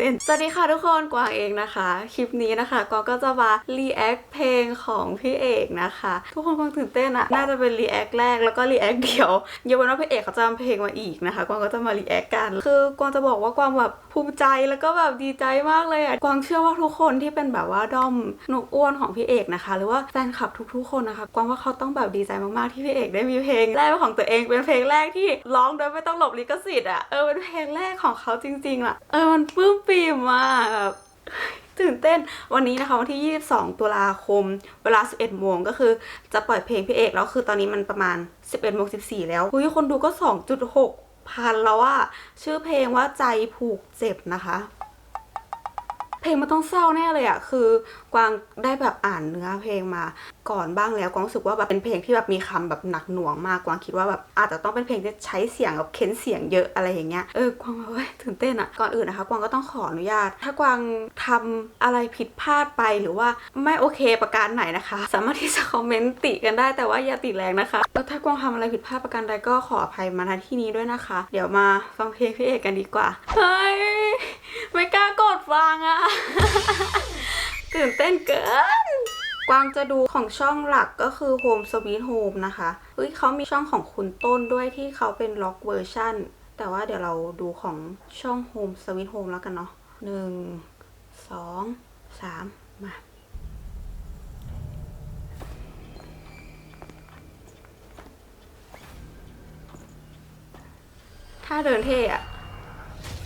เต้น สวัสดีค่ะทุกคนกวางเองนะคะ คลิปนี้นะคะกวางก็จะมารีแอคเพลงของพี่เอกนะคะ ทุกคนคงตื่นเต้นอะน่าจะเป็นรีแอคแรกแล้วก็รีแอคเดียวอย่าวันว่าพี่เอกเขาจะทำเพลงมาอีกนะคะกวางก็จะมารีแอคกัน คือกวางจะบอกว่ากวางแบบภูมิใจแล้วก็แบบดีใจมากเลยอะกวางเชื่อว่าทุกคนที่เป็นแบบว่าด้อมหนกอ้วนของพี่เอกนะคะ หรือว่าแฟนคลับทุกๆคนนะคะกวางว่าเขาต้องแบบดีใจมากๆที่พี่เอกได้มีเพลงแรกของตัวเองเป็นเพลงแรกที่ร้องโดยไม่ต้องหลบลิขสิทธิ์อะเออเป็นเพลงแรกของเขาจริงๆอะเออมันปลื้มปมมากแบบตื่นเต้นวันนี้นะคะวันที่ 22 ตุลาคม เวลา 11 โมงก็คือจะปล่อยเพลงพี่เอกแล้วคือตอนนี้มันประมาณ 11โมง14 แล้วคุยคนดูก็ 2.6 พันแล้วว่าชื่อเพลงว่าใจผูกเจ็บนะคะ เพลงมันต้องเศร้าแน่เลยอะคือกวางได้แบบอ่านเนื้อเพลงมาก่อนบ้างแล้วกวางรู้สึกว่าแบบเป็นเพลงที่แบบมีคำแบบหนักหน่วงมากกวางคิดว่าแบบอาจจะต้องเป็นเพลงที่ใช้เสียงแบบเค้นเสียงเยอะอะไรอย่างเงี้ยเออกวางเว้ยตื่นเต้นอะก่อนอื่นนะคะกวางก็ต้องขออนุญาต ถ้ากวางทำอะไรผิดพลาดไปหรือว่าไม่โอเคประการไหนนะคะ สามารถที่จะคอมเมนต์ติกันได้แต่ว่าอย่าติแรงนะคะแล้วถ้ากวางทำอะไรผิดพลาดประการใดก็ขออภัยมาณที่นี้ด้วยนะคะ เดี๋ยวมาฟังเพลงพี่เอกกันดีกว่าเฮ้ย ไม่กล้ากดฟังอะตื่นเต้นเกิน กวางจะดูของช่องหลักก็คือ Home Sweet Home นะคะเฮ้ยเขามีช่องของคุณต้นด้วยที่เขาเป็นล็อกเวอร์ชันแต่ว่าเดี๋ยวเราดูของช่อง Home Sweet Home แล้วกันเนาะหนึ่งสองสามมาถ้าเดินเท่อะ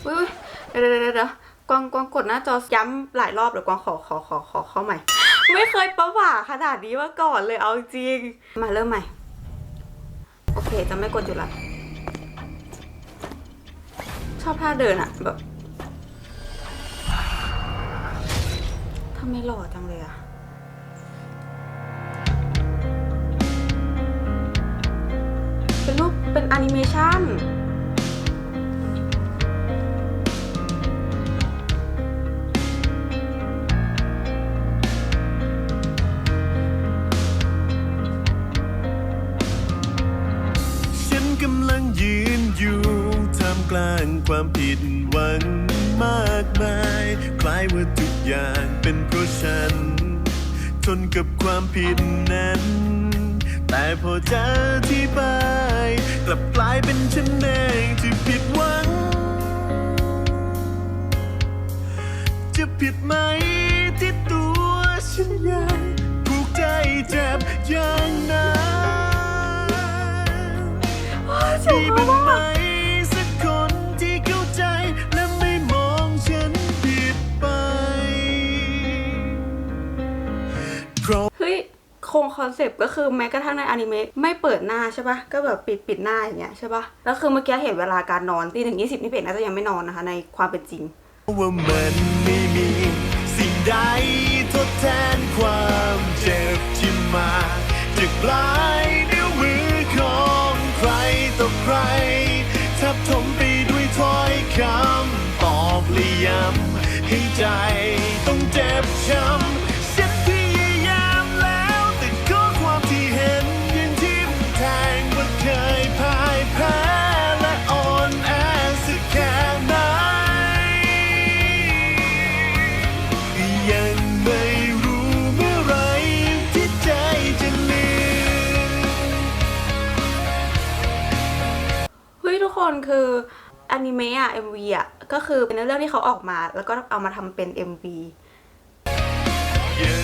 อุ้ยเดี๋ยวเดี๋ยว เดี๋ยวเดี๋ยวกวางกวางกดหน้าจอย้ำหลายรอบเดี๋ยวกวางขอขอขอขอเข้าใหม่ ไม่เคยประหว่าขนาดนี้มาก่อนเลยเอาจริง มาเริ่มใหม่ โอเคจะไม่กดอยู่ละชอบท่าเดินอะแบบทำไมหล่อจังเลยอะเป็นรูปเป็นแอนิเมชั่น เป็นเพราะฉัน ทนกับความผิดนั้น แต่พอเจอธิบาย กลับกลายเป็นฉันเองที่ผิดหวัง จะผิดไหมที่ตัวฉันยังผูกใจเจ็บอย่างนั้น คอนเซปต์ก็คือแม้กระทั่งในอนิเมะไม่เปิดหน้าใช่ปะก็แบบปิดปิดหน้าอย่างเงี้ยใช่ปะแล้วคือเมื่อกี้เห็นเวลาการนอนตีหนึ่งยี่สิบนี่เป็นน่าจะยังไม่นอนนะคะในความเป็นจริงว่ามันไม่มีสิ่งใดทดแทนความเจ็บที่มาจากปลายนิ้วมือของใครต่อใครทับถมไปด้วยถ้อยคำตอบและย้ำให้ใจต้องเจ็บช้ำ คนคืออนิเมะอะเอ็มวีอะก็คือเป็นเรื่องที่เขาออกมา แล้วก็เอามาทำเป็น MV ยั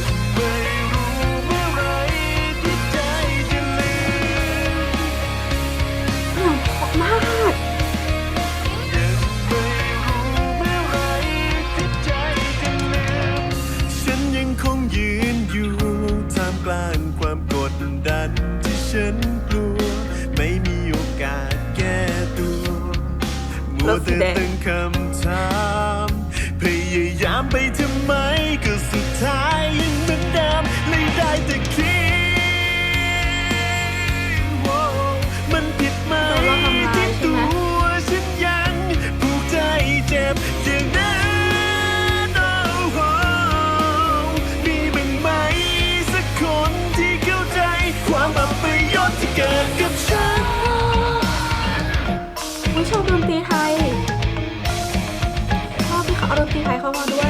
แต่ตั้งคำถามพยายามไปทำไมก็สุดท้ายยังเหมือนเดิมเลยได้แต่คิดว่ามันผิดไหมโดนเราทำร้ายที่ใช่ตัไหมวฉันยังผูกใจเจ็บอย่างนั้นโอ้โหมีบ้างไหมสักคนที่เข้าใจความอับปยศที่เกิดกับฉันไม่ชอบดนตรีไทย ก็พี่ไทยเข้ามาด้วย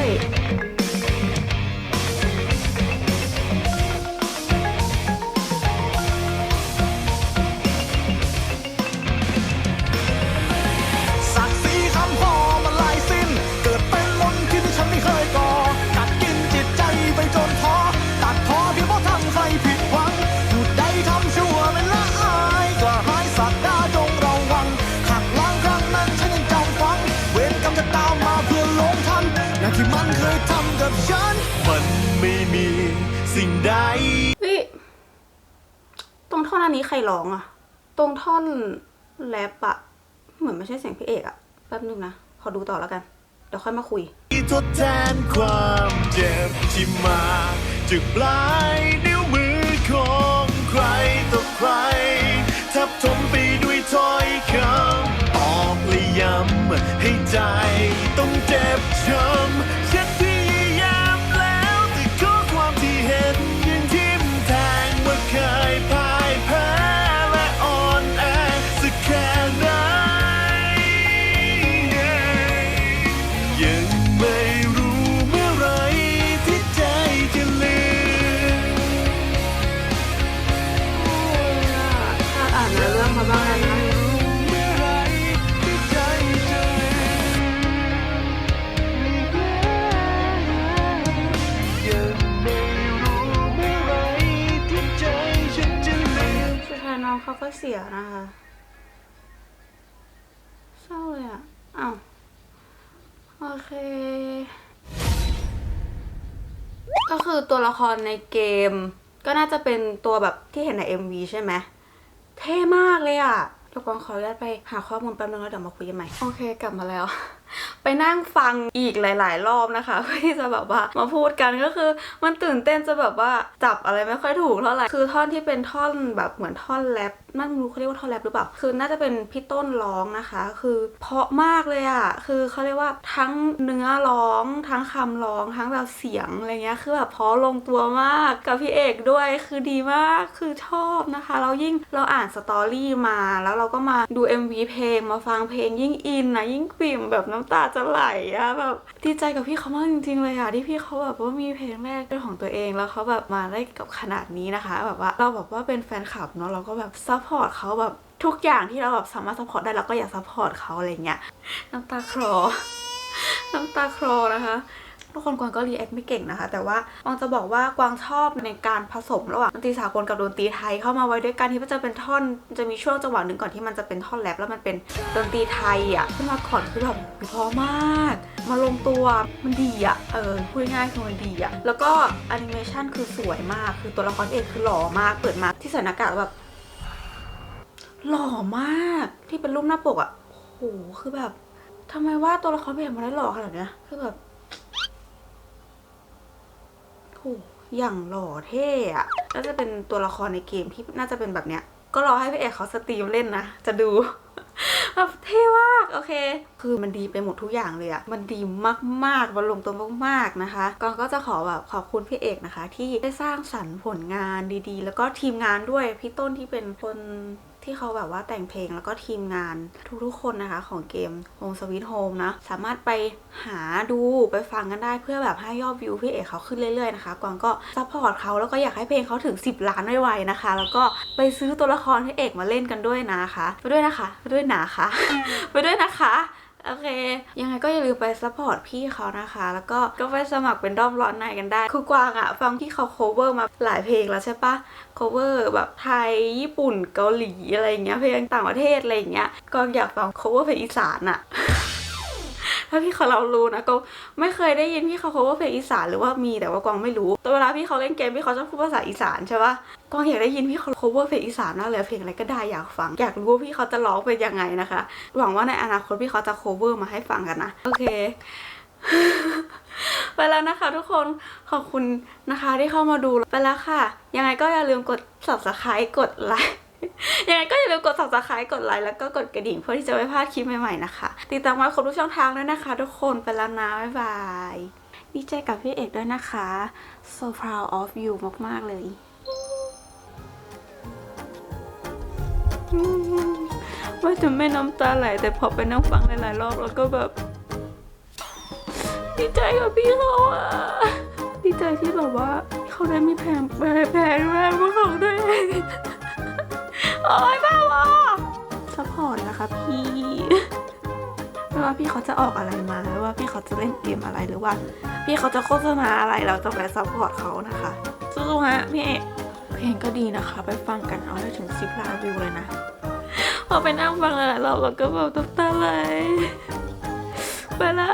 ท่อนอันนี้ใครร้องอะตรงท่อนแรปอะเหมือนไม่ใช่เสียงพี่เอกอะแป๊บนึงนะขอดูต่อแล้วกัน เดี๋ยวค่อยมาคุยทดแทนความเจ็บที่มาจากปลายนิ้วมือของใครต่อใครทับถมไปด้วยถ้อยคำออกและย้ำให้ใจต้องเจ็บช้ำ น้องเขาก็เสียนะคะ เศร้าเลยอะอ้าวโอเค ก็คือตัวละครในเกม ก็น่าจะเป็นตัวแบบที่เห็นใน MV ใช่ไหมเท่มากเลยอะเดี๋ยวกวางขออนุญาตไปหาข้อมูลแป๊บนึงแล้วเดี๋ยวมาคุยกันใหม่ โอเค กลับมาแล้ว ไปนั่งฟังอีกหลาย ๆ รอบนะคะเพื่อที่จะแบบว่ามาพูดกันก็คือ มันตื่นเต้นจะแบบว่าจับอะไรไม่ค่อยถูกเท่าไหร่คือท่อนที่เป็นท่อนแบบเหมือนท่อนแรปนั่นรู้เขาเรียกว่าท่อนแรปหรือเปล่า คือน่าจะเป็นพี่ต้นร้องนะคะ คือเพาะมากเลยอะคือเขาเรียกว่าทั้งเนื้อร้อง ทั้งคำร้องทั้งแบบเสียงอะไรเงี้ย คือแบบเพาะลงตัวมากกับพี่เอกด้วย คือดีมาก คือชอบนะคะแล้วยิ่งเราอ่านสตอรี่มา แล้วเราก็มาดู MV เพลงมาฟังเพลงยิ่งอินนะยิ่งปิ่มแบบน้ำตาจะไหลอะแบบดีใจกับพี่เขามากจริงๆเลยอะที่พี่เขาแบบว่ามีเพลงแรกเป็นของตัวเองแล้วเขาแบบมาได้กับขนาดนี้นะคะ แบบว่าเราแบบว่าเป็นแฟนคลับเนาะเราก็แบบซัพพอร์ตเขาแบบทุกอย่างที่เราแบบสามารถซัพพอร์ตได้เราก็อยากซัพพอร์ตเขาอะไรเงี้ยน้ำตาคลอน้ำตาคลอนะคะ ทุกคนกวางก็รีแอคไม่เก่งนะคะ แต่ว่ากวางจะบอกว่ากวางชอบในการผสมระหว่างดนตรีสากลกับดนตรีไทยเข้ามาไว้ด้วยกันที่มันจะเป็นท่อนจะมีช่วงจังหวะหนึ่งก่อนที่มันจะเป็นท่อนแรปแล้วมันเป็นดนตรีไทยอะขึ้นมาก่อนคือแบบพราะมาก มาลงตัวมันดีอะเออพูดง่ายคือมันดีอะแล้วก็แอนิเมชันคือสวยมากคือตัวละครเอกคือหล่อมากเปิดมาที่ใส่หน้ากากแบบหล่อมากที่เป็นรูปหน้าปกอะโอ้โหคือแบบทำไมว่าตัวละครเป็นมาได้หล่อขนาดเนี้ยคือแบบ โหอย่างหล่อเท่อะน่าจะเป็นตัวละครในเกมที่น่าจะเป็นแบบเนี้ย ก็รอให้พี่เอกเขาสตรีมเล่นนะ จะดูแบบเท่มากโอเค คือมันดีไปหมดทุกอย่างเลยอะมันดีมากๆมันลงตัวมากๆนะคะกองก็จะขอแบบขอบคุณพี่เอกนะคะ ที่ได้สร้างสรรค์ผลงานดีๆ แล้วก็ทีมงานด้วยพี่ต้นที่เป็นคน ที่เขาแบบว่าแต่งเพลงแล้วก็ทีมงานทุกๆคนนะคะ ของเกม Home Sweet Home นะ สามารถไปหาดูไปฟังกันได้เพื่อแบบให้ยอดวิวพี่เอกเขาขึ้นเรื่อยๆนะคะ กวางก็ซัพพอร์ตเขาแล้วก็อยากให้เพลงเขาถึง 10 ล้านไวๆนะคะ แล้วก็ไปซื้อตัวละครพี่เอกมาเล่นกันด้วยนะคะ ไปด้วยนะคะ ไปด้วยนะคะ ไปด้วยนะคะ โอเค ยังไงก็อย่าลืมไปซัพพอร์ตพี่เขานะคะ แล้วก็ก็ไปสมัครเป็นด้อมร้อนในกันได้ คือกวางอะฟังพี่เขา cover มาหลายเพลงแล้วใช่ปะ cover แบบไทย ญี่ปุ่น เกาหลีอะไรเงี้ย เพลงต่างประเทศอะไรเงี้ย ก็อยากฟัง cover เพลงอีสานอะ ถ้าพี่เขาเรารู้นะก็ไม่เคยได้ยินพี่เขา cover เพลงอีสานหรือว่ามีแต่ว่ากวางไม่รู้แต่เวลาพี่เขาเล่นเกมพี่เขาชอบพูดภาษาอีสานใช่ปะกวางอยากได้ยินพี่เขา cover เพลงอีสานมากเลยเพลงอะไรก็ได้อยากฟัง อยากรู้ว่าพี่เขาจะร้องเป็นยังไงนะคะ หวังว่าในอนาคตพี่เขาจะ cover มาให้ฟังกันนะโอเคไปแล้วนะคะทุกคนขอบคุณนะคะที่เข้ามาดูไปแล้วค่ะ ยังไงก็อย่าลืมกด subscribe กดไลค์ ยังไงก็อย่าลืมกด subscribe กดไลค์แล้วก็กดกระดิ่งเพื่อที่จะไม่พลาดคลิปใหม่ๆนะคะ ติดตามมาครบทุกช่องทางด้วยนะคะ ทุกคนไปแล้วนะบ๊ายบายดีใจกับพี่เอกด้วยนะคะ so proud of you มากๆเลย ว่าจะไม่น้ำตาไหลแต่พอไปนั่งฟังหลายๆรอบแล้วก็แบบ ดีใจกับพี่เขาอะดีใจที่แบบว่า เขาได้มีแผงแผงแผงแม่ของตัวเอง โอ้ยบ้าบอซัพพอร์ตนะคะพี่ไม่ว่าพี่เขาจะออกอะไรมาไม่ว่าพี่เขาจะเล่นเกมอะไรหรือว่า พี่เขาจะโฆษณาอะไรเราจะไปซัพพอร์ตเขานะคะสู้ๆฮะพี่เอกเพลงก็ดีนะคะ ไปฟังกันเอาให้ถึงสิบล้านวิวเลยนะพอไปนั่งฟังหลายๆรอบแล้วก็แบบน้ำตาไหลไปละ